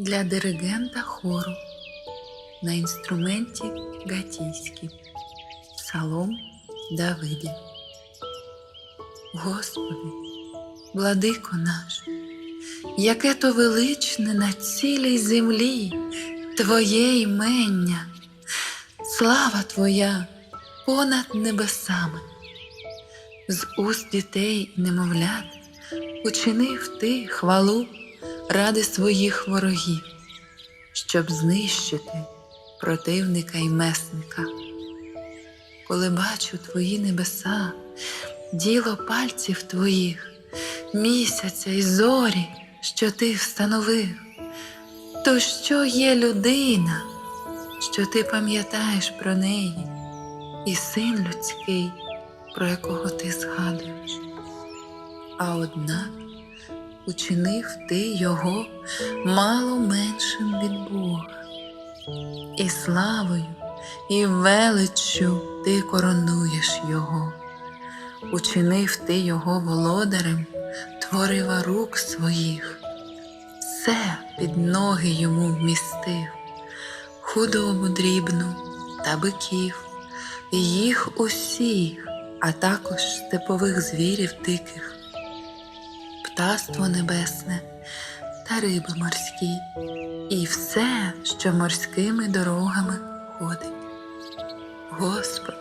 для диригента хору на інструменті гатійській. Псалом Давидів. Господи, владико наш, яке то величне на цілій землі Твоє імення, слава Твоя понад небесами, з уст дітей немовлят учинив ти хвалу ради своїх ворогів, щоб знищити противника і месника. Коли бачу твої небеса, діло пальців твоїх, місяця і зорі, що ти встановив, то що є людина, що ти пам'ятаєш про неї, і син людський, про якого ти згадуєш. А однак учинив ти його мало меншим від Бога, і славою, і величчю ти коронуєш його, учинив ти його володарем, творива рук своїх, все під ноги йому вмістив, худобу дрібну та биків, і їх усіх, а також степових звірів диких птаство небесне та риби морські, і все, що морськими дорогами ходить. Господи,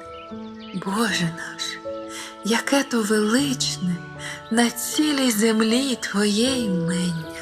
Боже наш, яке то величне на цілій землі Твоє імення.